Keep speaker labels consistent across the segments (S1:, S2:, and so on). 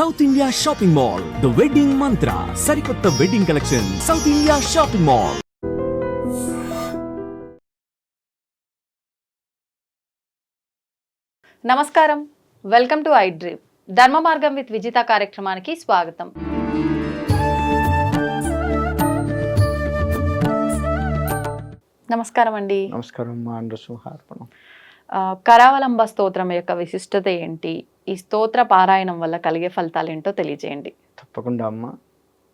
S1: South India shopping mall the wedding Mantra సరికొత్త wedding collection South India shopping mall
S2: నమస్కారం. Welcome to I dream Dharma Margam with Vijitha కార్యక్రమానికి స్వాగతం. నమస్కారం అండి.
S3: నమస్కారం
S2: కరావలంబ స్తోత్రం యొక్క విశిష్టత ఏంటి? ఈ స్తోత్ర పారాయణం వల్ల కలిగే ఫలితాలు ఏంటో తెలియజేయండి.
S3: తప్పకుండా అమ్మ.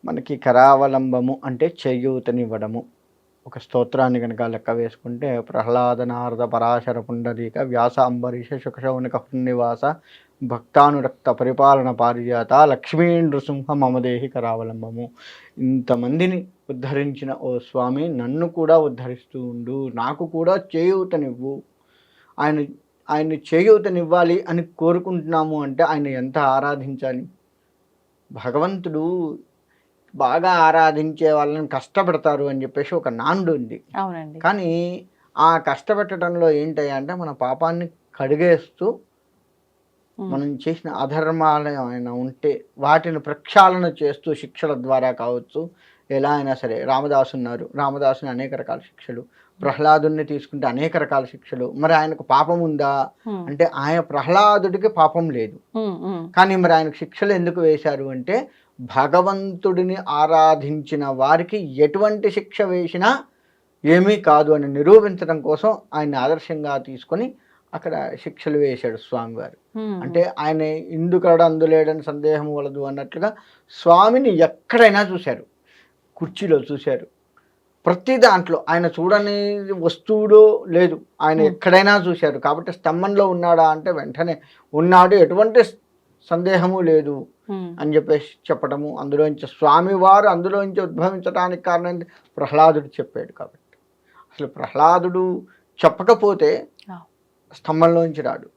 S3: మనకి కరావలంబము అంటే చేయూతనివ్వడము. ఒక స్తోత్రాన్ని కనుక లెక్క వేసుకుంటే ప్రహ్లాద నారద పరాశర పుండరీక వ్యాస అంబరీష శుకశౌనిక నివాస భక్తానురక్త పరిపాలన పారిజాత లక్ష్మీ నృసింహ మమదేహి కరావలంబము. ఇంతమందిని ఉద్ధరించిన ఓ స్వామి నన్ను కూడా ఉద్ధరిస్తూ ఉండు నాకు కూడా చేయూతనివ్వు. ఆయన ఆయన్ని చేయూతనివ్వాలి అని కోరుకుంటున్నాము అంటే ఆయన ఎంత ఆరాధించాలి? భగవంతుడు బాగా ఆరాధించే వాళ్ళని కష్టపెడతారు అని చెప్పేసి ఒక నానుడు ఉంది.
S2: అవునండి.
S3: కానీ ఆ కష్టపెట్టడంలో ఏంటయ్యా అంటే మన పాపాన్ని కడిగేస్తూ మనం చేసిన అధర్మాలు ఏమైనా ఉంటే వాటిని ప్రక్షాళన చేస్తూ శిక్షల ద్వారా కావచ్చు. ఎలా అయినా సరే రామదాసు ఉన్నారు. రామదాసుని అనేక రకాల శిక్షలు ప్రహ్లాదుని తీసుకుంటే అనేక రకాల శిక్షలు. మరి ఆయనకు పాపం ఉందా? అంటే ఆయన ప్రహ్లాదుడికి పాపం లేదు. కానీ మరి ఆయనకు శిక్షలు ఎందుకు వేశారు అంటే భగవంతుడిని ఆరాధించిన వారికి ఎటువంటి శిక్ష వేసినా ఏమీ కాదు అని నిరూపించడం కోసం ఆయన ఆదర్శంగా తీసుకొని అక్కడ శిక్షలు వేశాడు స్వామివారు. అంటే ఆయన ఇందుకడ అందులేడని సందేహం వలదు అన్నట్లుగా స్వామిని ఎక్కడైనా చూశారు. కుర్చీలో చూశారు. ప్రతి దాంట్లో ఆయన చూడని వస్తువుడు లేదు. ఆయన
S2: Hmm.
S3: ఎక్కడైనా చూశారు కాబట్టి స్తంభంలో ఉన్నాడా అంటే వెంటనే ఉన్నాడు. ఎటువంటి సందేహము లేదు
S2: ఉమ్,
S3: అని చెప్పేసి చెప్పడము అందులోంచి స్వామివారు అందులోంచి ఉద్భవించడానికి కారణం? ప్రహ్లాదుడు చెప్పాడు కాబట్టి. అసలు ప్రహ్లాదుడు చెప్పకపోతే. స్తంభంలోంచి రాడు.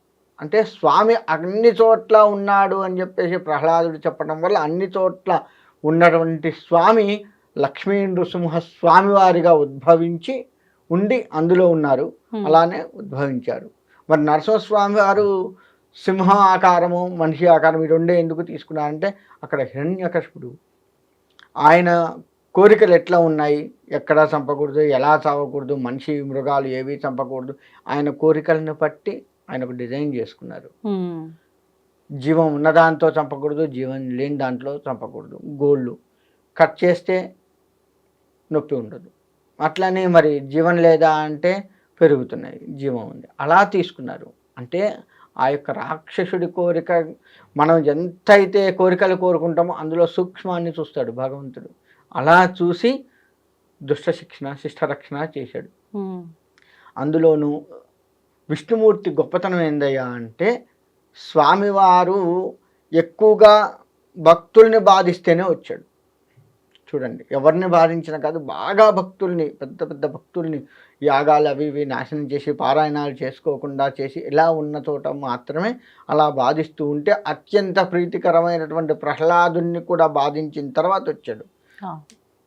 S3: అంటే స్వామి అన్ని చోట్ల ఉన్నాడు అని చెప్పేసి ప్రహ్లాదుడు చెప్పడం వల్ల అన్ని చోట్ల ఉన్నటువంటి స్వామి లక్ష్మీ నృసింహ స్వామివారిగా ఉద్భవించి ఉండి అందులో ఉన్నారు. అలానే ఉద్భవించారు మరి నరసింహస్వామి వారు సింహం ఆకారము మనిషి ఆకారం ఈ రెండే ఎందుకు తీసుకున్నారంటే అక్కడ హిరణ్యకశిపుడు. ఆయన కోరికలు ఎట్లా ఉన్నాయి? ఎక్కడ చంపకూడదు ఎలా చావకూడదు మనిషి మృగాలు ఏవి చంపకూడదు ఆయన కోరికలను బట్టి ఆయనకు డిజైన్ చేసుకున్నారు. జీవం ఉన్న దాంతో చంపకూడదు జీవం లేని దాంట్లో చంపకూడదు. గోళ్ళు కట్ చేస్తే నొప్పి ఉండదు. అట్లనే మరి జీవం లేదా అంటే పెరుగుతున్నాయి జీవం ఉంది. అలా తీసుకున్నారు. అంటే ఆ యొక్క రాక్షసుడి కోరిక మనం ఎంతైతే కోరికలు కోరుకుంటామో అందులో సూక్ష్మాన్ని చూస్తాడు భగవంతుడు. అలా చూసి దుష్ట శిక్షణ శిష్ట రక్షణ చేశాడు అందులోనూ విష్ణుమూర్తి గొప్పతనం ఏందయ్యా అంటే స్వామివారు ఎక్కువగా భక్తుల్ని బాధిస్తేనే వచ్చాడు. చూడండి ఎవరిని బాధించినా కాదు బాగా భక్తుల్ని పెద్ద పెద్ద భక్తుల్ని యాగాలు అవి ఇవి నాశనం చేసి పారాయణాలు చేసుకోకుండా చేసి ఇలా ఉన్న చోట మాత్రమే అలా బాధిస్తూ ఉంటే అత్యంత ప్రీతికరమైనటువంటి ప్రహ్లాదుని కూడా బాధించిన తర్వాత వచ్చాడు.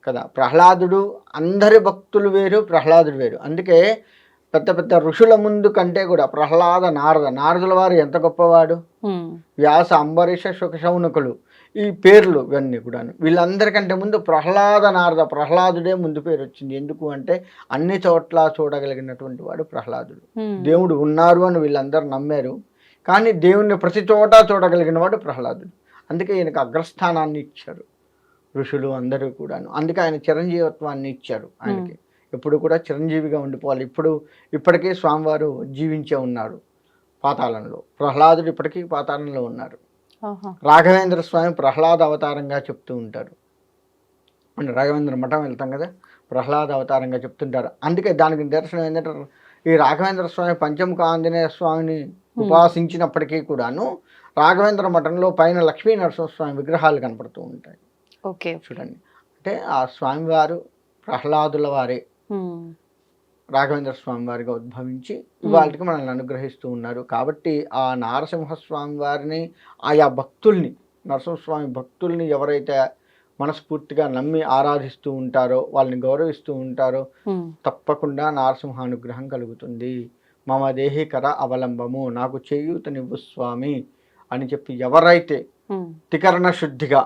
S3: కదా ప్రహ్లాదుడు అందరి భక్తులు వేరు ప్రహ్లాదుడు వేరు. అందుకే పెద్ద పెద్ద ఋషుల ముందు కంటే కూడా ప్రహ్లాద నారద నారదుల వారు ఎంత గొప్పవాడు? వ్యాస అంబరీష శుకశౌనకులు. ఈ పేర్లు ఇవన్నీ కూడాను. వీళ్ళందరికంటే ముందు ప్రహ్లాద నారద ప్రహ్లాదుడే ముందు పేరు వచ్చింది. ఎందుకు అంటే అన్ని చోట్ల చూడగలిగినటువంటి వాడు ప్రహ్లాదుడు. దేవుడు ఉన్నారు అని వీళ్ళందరూ నమ్మారు. కానీ దేవుణ్ణి ప్రతి చోట చూడగలిగిన వాడు ప్రహ్లాదుడు. అందుకే ఈయనకు అగ్రస్థానాన్ని ఇచ్చారు ఋషులు అందరూ కూడాను. అందుకే ఆయన చిరంజీవత్వాన్ని ఇచ్చారు ఆయనకి. ఎప్పుడు కూడా చిరంజీవిగా ఉండిపోవాలి. ఇప్పుడు ఇప్పటికీ స్వామివారు జీవించే ఉన్నారు పాతాళంలో. ప్రహ్లాదుడు ఇప్పటికీ పాతాళంలో ఉన్నారు. రాఘవేంద్ర స్వామి ప్రహ్లాద అవతారంగా చెప్తూ ఉంటారు. అంటే రాఘవేంద్ర మఠం వెళ్తాం కదా ప్రహ్లాద అవతారంగా చెప్తుంటారు. అందుకే దానికి నిదర్శనం ఏంటంటే ఈ రాఘవేంద్ర స్వామి పంచముఖ ఆంజనేయ స్వామిని ఉపాసించినప్పటికీ కూడాను రాఘవేంద్ర మఠంలో పైన లక్ష్మీ నరసింహస్వామి విగ్రహాలు కనపడుతూ ఉంటాయి.
S2: ఓకే
S3: చూడండి. అంటే ఆ స్వామివారు ప్రహ్లాదుల వారే. రాఘవేంద్ర స్వామి వారిగా ఉద్భవించి ఇవాళకి మనల్ని అనుగ్రహిస్తూ ఉన్నారు. కాబట్టి ఆ నారసింహస్వామి వారిని ఆయా భక్తుల్ని నరసింహస్వామి భక్తుల్ని ఎవరైతే మనస్ఫూర్తిగా నమ్మి ఆరాధిస్తూ ఉంటారో వాళ్ళని గౌరవిస్తూ ఉంటారో తప్పకుండా నారసింహ అనుగ్రహం కలుగుతుంది. మమ దేహికర అవలంబము నాకు చేయూతనివ్వు స్వామి అని చెప్పి ఎవరైతే
S2: ఉమ్,
S3: త్రికరణ శుద్ధిగా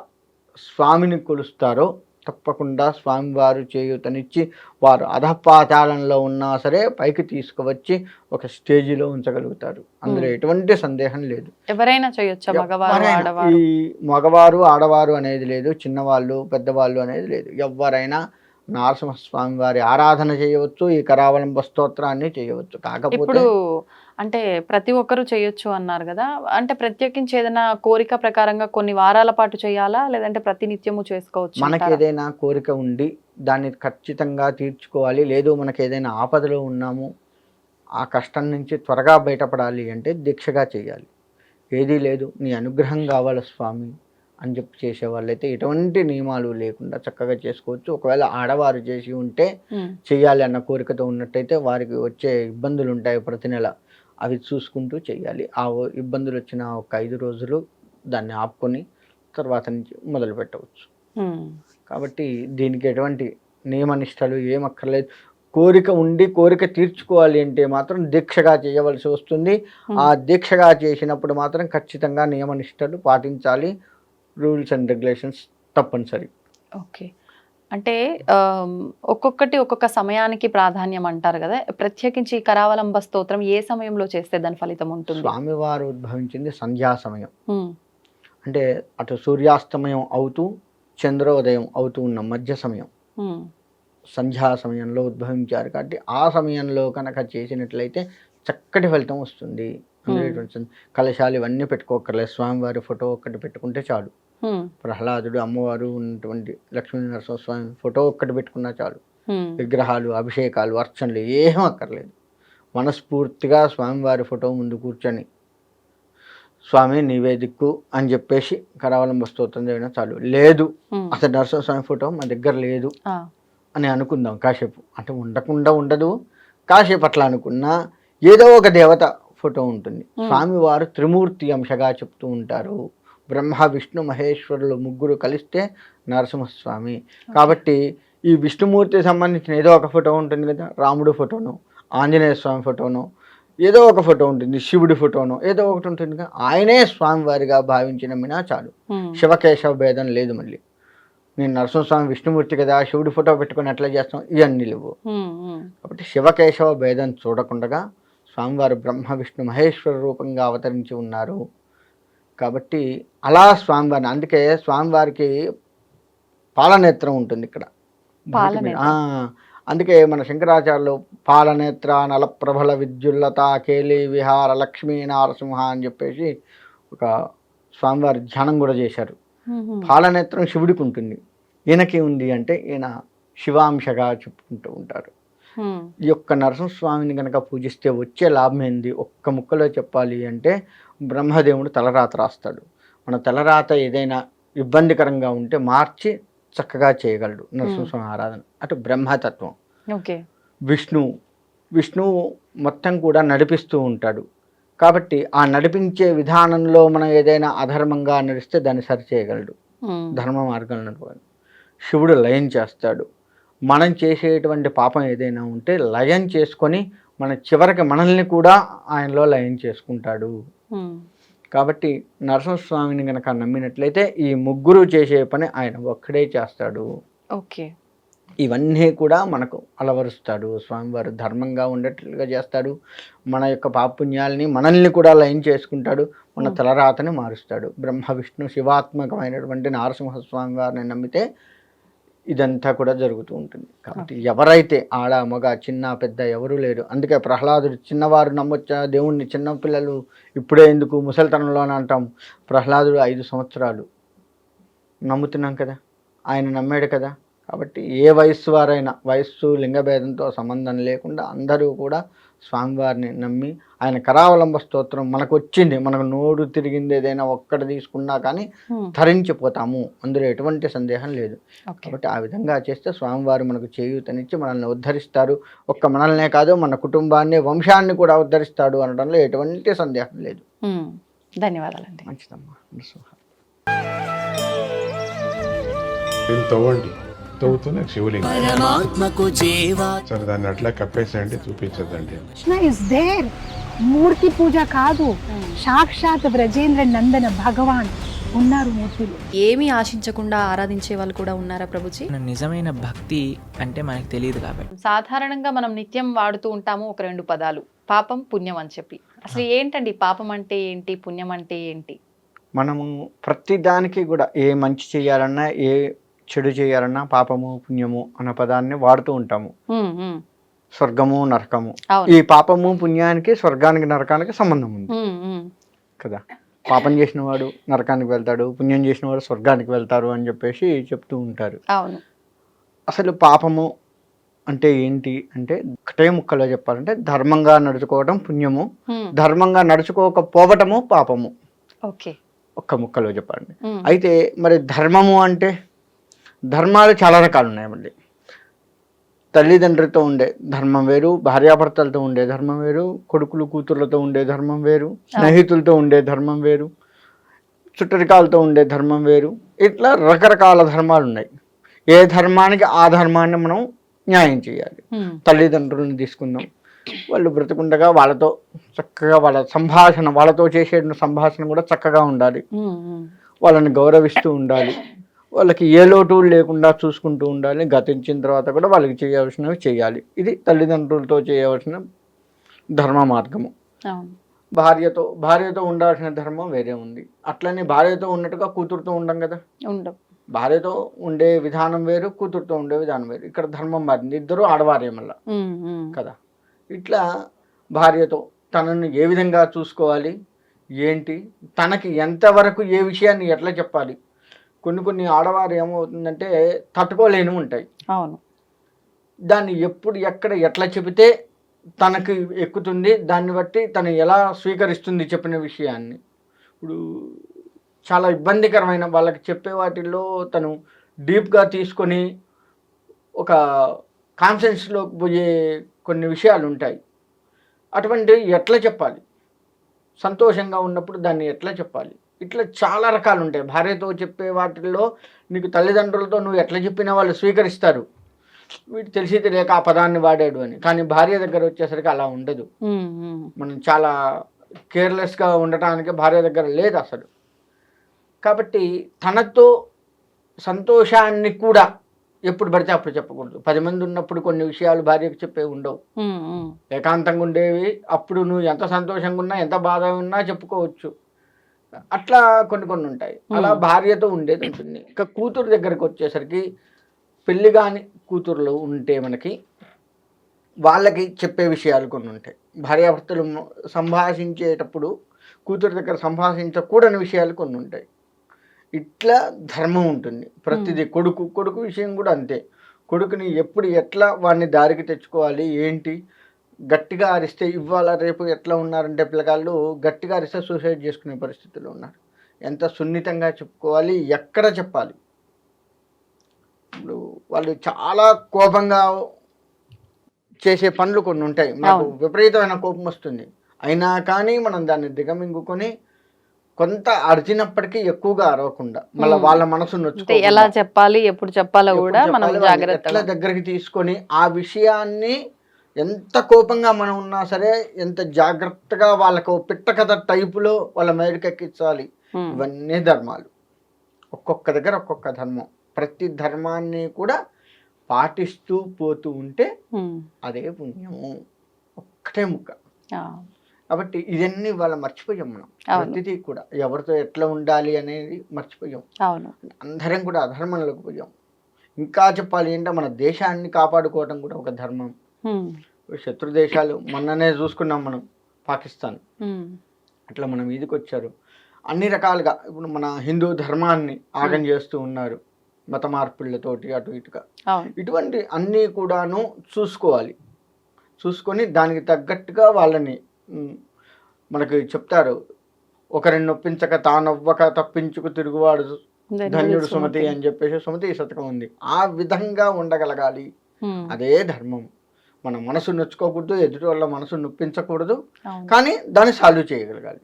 S3: స్వామిని కొలుస్తారో తప్పకుండా స్వామివారు చేయూతనిచ్చి వారు అధపాతాళంలో ఉన్నా సరే పైకి తీసుకువచ్చి ఒక స్టేజిలో ఉంచగలుగుతారు. అందులో ఎటువంటి సందేహం లేదు.
S2: ఎవరైనా చేయొచ్చా మగవారు
S3: ఎవరైనా,
S2: ఆడవారు?
S3: ఈ మగవారు ఆడవారు అనేది లేదు చిన్నవాళ్ళు పెద్దవాళ్ళు అనేది లేదు. ఎవరైనా నరసింహస్వామి వారి ఆరాధన చేయవచ్చు ఈ కరావలంబ స్తోత్రాన్ని చేయవచ్చు. కాకపోతే
S2: అంటే ప్రతి ఒక్కరూ చేయొచ్చు అన్నారు కదా. అంటే ప్రత్యేకించి ఏదైనా కోరిక ప్రకారంగా కొన్ని వారాల పాటు చేయాలా? లేదంటే ప్రతి నిత్యము చేసుకోవచ్చు
S3: మనకి? ఏదైనా కోరిక ఉండి దాన్ని ఖచ్చితంగా తీర్చుకోవాలి. లేదు మనకి ఏదైనా ఆపదలో ఉన్నాము ఆ కష్టం నుంచి త్వరగా బయటపడాలి అంటే దీక్షగా చేయాలి. ఏదీ లేదు నీ అనుగ్రహం కావాలి స్వామి అని చెప్పి చేసే వాళ్ళైతే ఎటువంటి నియమాలు లేకుండా చక్కగా చేసుకోవచ్చు. ఒకవేళ ఆడవారు చేసి ఉంటే చేయాలి అన్న కోరికతో ఉన్నట్టయితే వారికి వచ్చే ఇబ్బందులు ఉంటాయి ప్రతి నెల. అవి చూసుకుంటూ చేయాలి ఆ ఇబ్బందులు వచ్చిన ఒక ఐదు రోజులు దాన్ని ఆపుకొని తర్వాత నుంచి మొదలు పెట్టవచ్చు. కాబట్టి దీనికి ఎటువంటి నియమనిష్టలు ఏం అక్కర్లేదు కోరిక ఉండి కోరిక తీర్చుకోవాలి అంటే మాత్రం దీక్షగా చేయవలసి వస్తుంది. ఆ దీక్షగా చేసినప్పుడు మాత్రం ఖచ్చితంగా నియమనిష్టలు పాటించాలి. రూల్స్ అండ్ రెగ్యులేషన్స్ తప్పనిసరి.
S2: ఓకే. అంటే ఒక్కొక్కటి ఒక్కొక్క సమయానికి ప్రాధాన్యం అంటారు కదా. ప్రత్యేకించి కరావలంబ స్తోత్రం ఏ సమయంలో చేస్తే దాని ఫలితం ఉంటుంది?
S3: స్వామివారు ఉద్భవించింది సంధ్యా సమయం. అంటే అటు సూర్యాస్తమయం అవుతూ చంద్రోదయం అవుతూ ఉన్న మధ్య సమయం. సంధ్యా సమయంలో ఉద్భవించారు కాబట్టి ఆ సమయంలో కనుక చేసినట్లయితే చక్కటి ఫలితం వస్తుంది. కలశాలు ఇవన్నీ పెట్టుకోకర్లేదు స్వామివారి ఫోటో ఒక్కటి పెట్టుకుంటే చాలు. ప్రహ్లాదుడు అమ్మవారు ఉన్నటువంటి లక్ష్మీ నరసింహస్వామి ఫోటో ఒక్కటి పెట్టుకున్నా చాలు. విగ్రహాలు అభిషేకాలు అర్చనలు ఏం అక్కర్లేదు. మనస్ఫూర్తిగా స్వామివారి ఫోటో ముందు కూర్చొని స్వామి నీవే దిక్కు అని చెప్పేసి కరావలంబ స్తోత్రం చేయడం చాలు. లేదు. అసలు నరసింహస్వామి ఫోటో మా దగ్గర లేదు అని అనుకుందాం కాసేపు. అంటే ఉండకుండా ఉండదు. కాసేపు అట్లా అనుకున్నా ఏదో ఒక దేవత ఫోటో ఉంటుంది. స్వామివారు త్రిమూర్తి అంశగా చెప్తూ ఉంటారు. బ్రహ్మ విష్ణు మహేశ్వరులు ముగ్గురు కలిస్తే నరసింహస్వామి. కాబట్టి ఈ విష్ణుమూర్తి సంబంధించిన ఏదో ఒక ఫోటో ఉంటుంది కదా రాముడు ఫోటోను ఆంజనేయ స్వామి ఫోటోను ఏదో ఒక ఫోటో ఉంటుంది శివుడి ఫోటోను ఏదో ఒకటి ఉంటుంది కదా ఆయనే స్వామివారిగా భావించిన మినా చాలు. శివకేశవ భేదం లేదు మళ్ళీ. నేను నరసింహస్వామి విష్ణుమూర్తి కదా శివుడి ఫోటో పెట్టుకొని ఎట్లా చేస్తాం ఇవన్నీ లేవు. కాబట్టి శివకేశవ భేదం చూడకుండా స్వామివారు బ్రహ్మ విష్ణు మహేశ్వర రూపంగా అవతరించి ఉన్నారు. కాబట్టి అలా స్వామివారిని అందుకే స్వామివారికి పాలనేత్రం ఉంటుంది ఇక్కడ. అందుకే మన శంకరాచార్యులు పాలనేత్ర నలప్రభల విద్యుల్లత కేలి విహార లక్ష్మీ నరసింహ అని చెప్పేసి ఒక స్వామివారి ధ్యానం కూడా చేశారు. పాలనేత్రం శివుడికి ఉంటుంది. ఈయనకి ఉంది అంటే ఈయన శివాంశగా చెప్పుకుంటూ ఉంటారు. ఈ యొక్క నరసింహస్వామిని కనుక పూజిస్తే వచ్చే లాభం ఏంది? ఒక్క ముక్కలో చెప్పాలి అంటే బ్రహ్మదేవుడు తలరాత రాస్తాడు. మన తలరాత ఏదైనా ఇబ్బందికరంగా ఉంటే మార్చి చక్కగా చేయగలడు నరసింహస్వామి ఆరాధన. అటు బ్రహ్మతత్వం.
S2: ఓకే.
S3: విష్ణు విష్ణువు మొత్తం కూడా నడిపిస్తూ ఉంటాడు. కాబట్టి ఆ నడిపించే విధానంలో మనం ఏదైనా అధర్మంగా నడిస్తే దాన్ని సరిచేయగలడు
S2: ఉమ్,
S3: ధర్మ మార్గంలో నడవాలి శివుడు లయం చేస్తాడు. మనం చేసేటువంటి పాపం ఏదైనా ఉంటే లయం చేసుకొని మన చివరికి మనల్ని కూడా ఆయనలో లయం చేసుకుంటాడు. కాబట్టి నరసింహస్వామిని కనుక నమ్మినట్లయితే ఈ ముగ్గురు చేసే పని ఆయన ఒక్కడే చేస్తాడు.
S2: ఓకే.
S3: ఇవన్నీ కూడా మనకు అలవరుస్తాడు. స్వామివారు ధర్మంగా ఉండేట్లుగా చేస్తాడు. మన యొక్క పాపుణ్యాలని మనల్ని కూడా లయం చేసుకుంటాడు. మన. తలరాతని మారుస్తాడు. బ్రహ్మ విష్ణు శివాత్మకమైనటువంటి నరసింహస్వామి వారిని నమ్మితే ఇదంతా కూడా జరుగుతూ ఉంటుంది. కాబట్టి ఎవరైతే ఆడ మగ చిన్న పెద్ద ఎవరు లేరు అందుకే ప్రహ్లాదుడు చిన్నవారు నమ్మొచ్చా? దేవుణ్ణి చిన్న పిల్లలు ఇప్పుడే ఎందుకు ముసలితనంలో అని అంటాం. ప్రహ్లాదుడు ఐదు సంవత్సరాలు నమ్ముతున్నాం కదా? ఆయన నమ్మాడు కదా? కాబట్టి ఏ వయస్సు వారైనా వయస్సు లింగభేదంతో సంబంధం లేకుండా అందరూ కూడా స్వామివారిని నమ్మి ఆయన కరావలంబ స్తోత్రం మనకు వచ్చింది మనకు నోరు తిరిగింది ఏదైనా ఒక్కటి తీసుకున్నా కానీ ధరించిపోతాము అందులో ఎటువంటి సందేహం లేదు. కాబట్టి ఆ విధంగా చేస్తే స్వామివారు మనకు చేయూతనిచ్చి మనల్ని ఉద్ధరిస్తారు. ఒక్క మనల్నే కాదు మన కుటుంబాన్ని వంశాన్ని కూడా ఉద్ధరిస్తాడు అనడంలో ఎటువంటి సందేహం లేదు.
S2: ధన్యవాదాలండి.
S3: మంచిదమ్మా.
S4: తవ్వండి. తవ్వుతూనే శివలింగం. సరే దాన్ని అట్లా కప్పేసేయండి చూపించదండి
S5: కృష్ణ ఇస్ దేర్ మూర్తి పూజ కాదు. సాక్షాత్ బ్రజేంద్ర నందన భగవాన్ ఉన్నారు మూర్తులు.
S2: ఏమీ ఆశించకుండా ఆరాధించే వాళ్ళు కూడా ఉన్నారా ప్రభుజీ?
S6: నిజమైన భక్తి అంటే మనకు తెలియదు కాబట్టి.
S2: సాధారణంగా మనం నిత్యం వాడుతూ ఉంటాము ఒక రెండు పదాలు. పాపం పుణ్యం అని చెప్పి. అసలు ఏంటండి పాపం అంటే ఏంటి పుణ్యం అంటే ఏంటి?
S3: మనము ప్రతి దానికి కూడా ఏ మంచి చేయాలన్నా ఏ చెడు చేయాలన్నా పాపము పుణ్యము అన్న పదాన్ని వాడుతూ ఉంటాము. స్వర్గము నరకము. ఈ పాపము పుణ్యానికి స్వర్గానికి నరకానికి సంబంధం ఉంది. కదా? పాపం చేసిన వాడు నరకానికి వెళ్తాడు పుణ్యం చేసిన వాడు స్వర్గానికి వెళ్తారు అని చెప్పేసి చెప్తూ ఉంటారు. అసలు పాపము అంటే ఏంటి అంటే ఒకటే ముక్కలో చెప్పాలంటే ధర్మంగా నడుచుకోవడం పుణ్యము ధర్మంగా నడుచుకోకపోవటము పాపము.
S2: ఓకే.
S3: ఒక్క ముక్కలో చెప్పండి. అయితే మరి ధర్మము అంటే ధర్మాలు చాలా రకాలు ఉన్నాయి మళ్ళీ. తల్లిదండ్రులతో ఉండే ధర్మం వేరు భార్యాభర్తలతో ఉండే ధర్మం వేరు కొడుకులు కూతుర్లతో ఉండే ధర్మం వేరు స్నేహితులతో ఉండే ధర్మం వేరు చుట్టరికాలతో ఉండే ధర్మం వేరు ఇట్లా రకరకాల ధర్మాలు ఉన్నాయి. ఏ ధర్మానికి ఆ ధర్మాన్ని మనం న్యాయం చేయాలి. తల్లిదండ్రులను తీసుకుందాం. వాళ్ళు బ్రతుకుండగా వాళ్ళతో చక్కగా వాళ్ళ సంభాషణ వాళ్ళతో చేసే సంభాషణ కూడా చక్కగా ఉండాలి. వాళ్ళని గౌరవిస్తూ ఉండాలి. వాళ్ళకి ఏ లోటు లేకుండా చూసుకుంటూ ఉండాలి. గతించిన తర్వాత కూడా వాళ్ళకి చేయవలసినవి చేయాలి. ఇది తల్లిదండ్రులతో చేయవలసిన ధర్మ మార్గము. భార్యతో భార్యతో ఉండాల్సిన ధర్మం వేరే ఉంది. అట్లనే భార్యతో ఉన్నట్టుగా కూతురుతో ఉండం కదా?
S2: ఉండవు.
S3: భార్యతో ఉండే విధానం వేరు కూతురుతో ఉండే విధానం వేరు. ఇక్కడ ధర్మం మారింది. ఇద్దరు ఆడవారే మళ్ళా.
S2: ఉమ్, ఉమ్.
S3: కదా? ఇట్లా భార్యతో తనను ఏ విధంగా చూసుకోవాలి? ఏంటి? తనకి ఎంతవరకు ఏ విషయాన్ని ఎట్లా చెప్పాలి? కొన్ని కొన్ని ఆడవారు ఏమవుతుందంటే తట్టుకోలేని ఉంటాయి.
S2: అవును.
S3: దాన్ని ఎప్పుడు ఎక్కడ ఎట్లా చెబితే తనకి ఎక్కుతుంది దాన్ని బట్టి తను ఎలా స్వీకరిస్తుంది చెప్పిన విషయాన్ని. ఇప్పుడు చాలా ఇబ్బందికరమైన వాళ్ళకి చెప్పే వాటిల్లో తను డీప్గా తీసుకొని ఒక కాన్ఫిడెన్స్లోకి పోయే కొన్ని విషయాలు ఉంటాయి. అటువంటి ఎట్లా చెప్పాలి? సంతోషంగా ఉన్నప్పుడు దాన్ని ఎట్లా చెప్పాలి? ఇట్లా చాలా రకాలు ఉంటాయి భార్యతో చెప్పే వాటిల్లో నీకు తల్లిదండ్రులతో నువ్వు ఎట్లా చెప్పినా వాళ్ళు స్వీకరిస్తారు. వీడు తెలిసి తెలియక ఆ పదాన్ని వాడాడు అని. కానీ భార్య దగ్గర వచ్చేసరికి అలా ఉండదు. మనం చాలా కేర్లెస్గా ఉండటానికి భార్య దగ్గర లేదు అసలు. కాబట్టి తనతో సంతోషాన్ని కూడా ఎప్పుడు పడితే అప్పుడు చెప్పకూడదు. పది మంది ఉన్నప్పుడు కొన్ని విషయాలు భార్యకు చెప్పే ఉండవు. ఏకాంతంగా ఉండేవి అప్పుడు నువ్వు ఎంత సంతోషంగా ఉన్నా ఎంత బాధ ఉన్నా చెప్పుకోవచ్చు. అట్లా కొన్ని కొన్ని ఉంటాయి. అలా భార్యతో ఉండేది ఉంటుంది. ఇక కూతురు దగ్గరకు వచ్చేసరికి పెళ్ళి కాని కూతురులు ఉంటే మనకి వాళ్ళకి చెప్పే విషయాలు కొన్ని ఉంటాయి. భార్యాభర్తలు సంభాషించేటప్పుడు కూతురు దగ్గర సంభాషించకూడని విషయాలు కొన్ని ఉంటాయి. ఇట్లా ధర్మం ఉంటుంది. ప్రతిదీ కొడుకు కొడుకు విషయం కూడా అంతే. కొడుకుని ఎప్పుడు ఎట్లా వాడిని దారికి తెచ్చుకోవాలి ఏంటి? గట్టిగా అరిస్తే ఇవాళ రేపు ఎట్లా ఉన్నారంటే పిల్లగాళ్ళు గట్టిగా అరిస్తే సూసైడ్ చేసుకునే పరిస్థితిలో ఉన్నారు ఎంత సున్నితంగా చెప్పుకోవాలి ఎక్కడ చెప్పాలి ఇప్పుడు వాళ్ళు చాలా కోపంగా చేసే పనులు కొన్ని ఉంటాయి మనకు
S2: అవును.
S3: విపరీతమైన కోపం వస్తుంది అయినా కానీ మనం దాన్ని దిగమింగుకొని కొంత అరిచినప్పటికీ ఎక్కువగా అరవకుండా మళ్ళీ. వాళ్ళ మనసు నొచ్చుకోకుండా
S2: ఎలా చెప్పాలి ఎప్పుడు చెప్పాలో కూడా మనం
S3: ఎట్లా దగ్గరికి తీసుకొని ఆ విషయాన్ని ఎంత కోపంగా మనం ఉన్నా సరే ఎంత జాగ్రత్తగా వాళ్ళకు పిట్ట కథ టైపులో వాళ్ళ మేడకి ఎక్కించాలి
S2: ఉమ్,
S3: ఇవన్నీ ధర్మాలు. ఒక్కొక్క దగ్గర ఒక్కొక్క ధర్మం. ప్రతి ధర్మాన్ని కూడా పాటిస్తూ పోతూ ఉంటే. అదే పుణ్యము. ఒక్కటే ముక్క. కాబట్టి ఇవన్నీ వాళ్ళ మర్చిపోయాం మనం. ప్రతిదీ కూడా. ఎవరితో ఎట్లా ఉండాలి అనేది మర్చిపోయాం. అందరం కూడా అధర్మంలోకి పోయాం. ఇంకా చెప్పాలి అంటే మన దేశాన్ని కాపాడుకోవడం కూడా ఒక ధర్మం. శత్రు దేశాలు మొన్ననే చూసుకున్నాం మనం పాకిస్తాన్. అట్లా మనం మీదకి వచ్చారు. అన్ని రకాలుగా ఇప్పుడు మన హిందూ ధర్మాన్ని ఆగం చేస్తూ ఉన్నారు మత మార్పులతోటి అటు ఇటుగా. ఇటువంటి అన్నీ కూడాను చూసుకోవాలి. చూసుకొని దానికి తగ్గట్టుగా వాళ్ళని మనకి చెప్తారు. ఒకరిని నొప్పించక తానవ్వక తప్పించుకు తిరుగువాడు ధన్యుడు సుమతి అని చెప్పేసి సుమతి శతకం ఉంది. ఆ విధంగా ఉండగలగాలి. అదే ధర్మం. మన మనసు నొచ్చుకోకూడదు ఎదుటి వాళ్ళ మనసు నొప్పించకూడదు. కానీ దాన్ని సాల్వ్ చేయగలగాలి.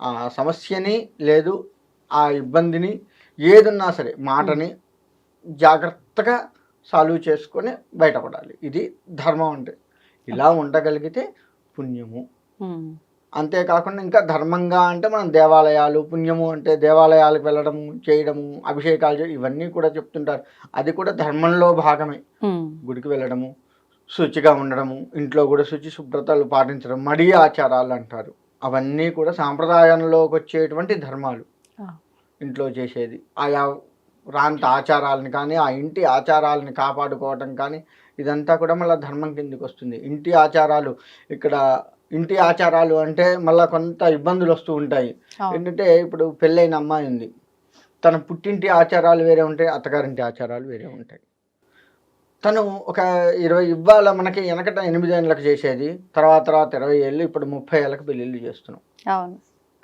S3: ఆ సమస్యని లేదు ఆ ఇబ్బందిని ఏదున్నా సరే మాటని జాగ్రత్తగా సాల్వ్ చేసుకొని బయటపడాలి. ఇది ధర్మం అంటే. ఇలా ఉండగలిగితే పుణ్యము. అంతేకాకుండా ఇంకా ధర్మంగా అంటే మనం దేవాలయాలు పుణ్యము అంటే దేవాలయాలకు వెళ్ళడము చేయడము అభిషేకాలు ఇవన్నీ కూడా చెప్తుంటారు. అది కూడా ధర్మంలో భాగమే. గుడికి వెళ్ళడము శుచిగా ఉండడము ఇంట్లో కూడా శుచి శుభ్రతలు పాటించడం మడి ఆచారాలు అంటారు. అవన్నీ కూడా సాంప్రదాయంలోకి వచ్చేటువంటి ధర్మాలు. ఇంట్లో చేసేది. ఆయా ప్రాంత ఆచారాలను కానీ ఆ ఇంటి ఆచారాలను కాపాడుకోవటం కానీ ఇదంతా కూడా మళ్ళీ ధర్మం కిందకి వస్తుంది. ఇంటి ఆచారాలు ఇక్కడ ఇంటి ఆచారాలు అంటే మళ్ళీ కొంత ఇబ్బందులు వస్తూ ఉంటాయి. ఏంటంటే ఇప్పుడు పెళ్ళైన అమ్మాయి ఉంది. తన పుట్టింటి ఆచారాలు వేరే ఉంటాయి అత్తగారింటి ఆచారాలు వేరే ఉంటాయి. తను ఒక ఇరవై ఇవ్వాల మనకి వెనకట ఎనిమిది ఏళ్ళకి చేసేది. తర్వాత తర్వాత ఇరవై ఏళ్ళు ఇప్పుడు ముప్పై ఏళ్ళకి పెళ్ళిళ్ళు చేస్తున్నాం.
S2: అవును.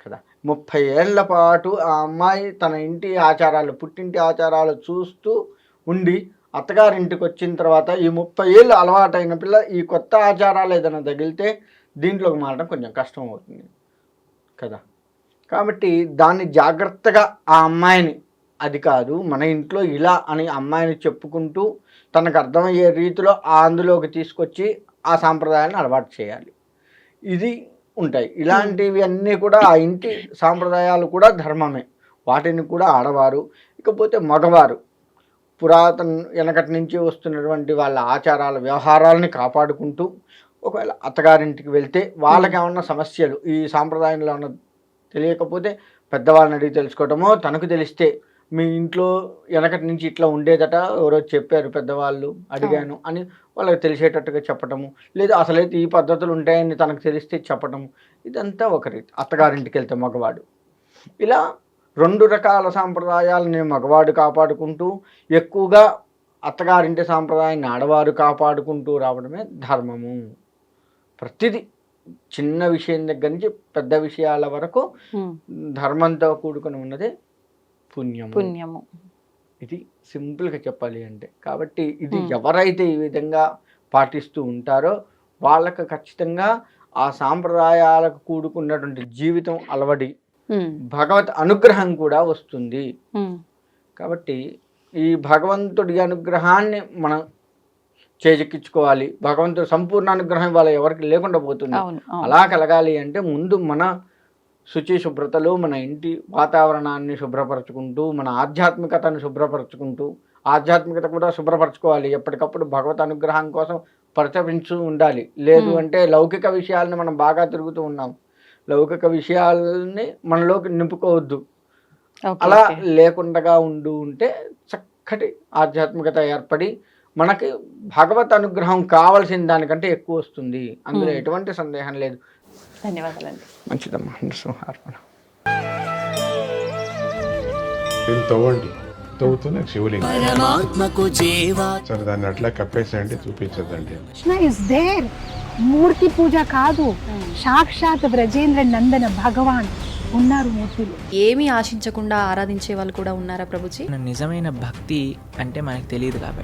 S3: కదా? ముప్పై ఏళ్ళ పాటు ఆ అమ్మాయి తన ఇంటి ఆచారాలు పుట్టింటి ఆచారాలు చూస్తూ ఉండి అత్తగారింటికి వచ్చిన తర్వాత ఈ ముప్పై ఏళ్ళు అలవాటైన పిల్ల ఈ కొత్త ఆచారాలు ఏదైనా తగిలితే దీంట్లోకి మారడం కొంచెం కష్టం అవుతుంది. కదా? కాబట్టి దాన్ని జాగ్రత్తగా ఆ అమ్మాయిని అది కాదు మన ఇంట్లో ఇలా అని అమ్మాయిని చెప్పుకుంటూ తనకు అర్థమయ్యే రీతిలో ఆ అందులోకి తీసుకొచ్చి ఆ సాంప్రదాయాన్ని అలవాటు చేయాలి. ఇది ఉంటాయి. ఇలాంటివి అన్నీ కూడా ఆ ఇంటి సాంప్రదాయాలు కూడా ధర్మమే. వాటిని కూడా ఆడవారు ఇకపోతే మగవారు పురాతన వెనకటి నుంచి వస్తున్నటువంటి వాళ్ళ ఆచారాల వ్యవహారాలని కాపాడుకుంటూ ఒకవేళ అత్తగారింటికి వెళ్తే వాళ్ళకి ఏమన్నా సమస్యలు ఈ సాంప్రదాయంలో ఉన్న తెలియకపోతే పెద్దవాళ్ళని అడిగి తెలుసుకోవటమో తనకు తెలిస్తే మీ ఇంట్లో వెనకటి నుంచి ఇట్లా ఉండేదట ఎవరో చెప్పారు పెద్దవాళ్ళు అడిగాను అని వాళ్ళకి తెలిసేటట్టుగా చెప్పటము. లేదా అసలైతే ఈ పద్ధతులు ఉంటాయని తనకు తెలిస్తే చెప్పటము. ఇదంతా ఒక రీతి. అత్తగారింటికి వెళ్తే మగవాడు. ఇలా రెండు రకాల సాంప్రదాయాలని మగవాడు కాపాడుకుంటూ ఎక్కువగా అత్తగారింటి సాంప్రదాయాన్ని ఆడవారు కాపాడుకుంటూ రావడమే ధర్మము. ప్రతిదీ చిన్న విషయం దగ్గర నుంచి పెద్ద విషయాల వరకు ధర్మంతో కూడుకొని ఉన్నదే పుణ్యము.
S2: పుణ్యము.
S3: ఇది సింపుల్గా చెప్పాలి అంటే. కాబట్టి ఇది. ఎవరైతే ఈ విధంగా పాటిస్తూ ఉంటారో వాళ్ళకు ఖచ్చితంగా ఆ సాంప్రదాయాలకు కూడుకున్నటువంటి జీవితం అలవడి భగవత్ అనుగ్రహం కూడా వస్తుంది. కాబట్టి ఈ భగవంతుడి అనుగ్రహాన్ని మనం చేజెక్కించుకోవాలి. భగవంతుడు సంపూర్ణ అనుగ్రహం వాళ్ళ ఎవరికి లేకుండా పోతుంది. అలా కలగాలి అంటే ముందు మన శుచి శుభ్రతలు మన ఇంటి వాతావరణాన్ని శుభ్రపరచుకుంటూ మన ఆధ్యాత్మికతను శుభ్రపరచుకుంటూ ఆధ్యాత్మికత కూడా శుభ్రపరచుకోవాలి ఎప్పటికప్పుడు భగవత్ అనుగ్రహం కోసం పరితపించు ఉండాలి లేదు. అంటే లౌకిక విషయాలని మనం బాగా తిరుగుతూ ఉన్నాం లౌకిక విషయాల్ని మనలోకి నింపుకోవద్దు అలా. లేకుండా ఉండు ఉంటే చక్కటి ఆధ్యాత్మికత ఏర్పడి మనకి భగవత్ అనుగ్రహం కావలసిన దానికంటే ఎక్కువ వస్తుంది అందులో. ఎటువంటి సందేహం లేదు
S2: ధన్యవాదాలండి.
S3: మంచిదమ్మా నృసింహార్పణ
S4: దీన్ని తవ్వండి. తవ్వుతూనే శివలింగం.
S7: పరమాత్మకు
S4: సరే దాన్ని అట్లా కప్పేసేయండి చూపించదండి
S5: కృష్ణ ఇస్ దేర్ మూర్తి పూజ కాదు. సాక్షాత్ బ్రజేంద్ర నందన భగవాన్ ఉన్నారు మూర్తిలో.
S2: ఏమీ ఆశించకుండా ఆరాధించే వాళ్ళు కూడా ఉన్నారా ప్రభుజీ?
S6: మన నిజమైన భక్తి అంటే మనకు తెలియదు కాబట్టి.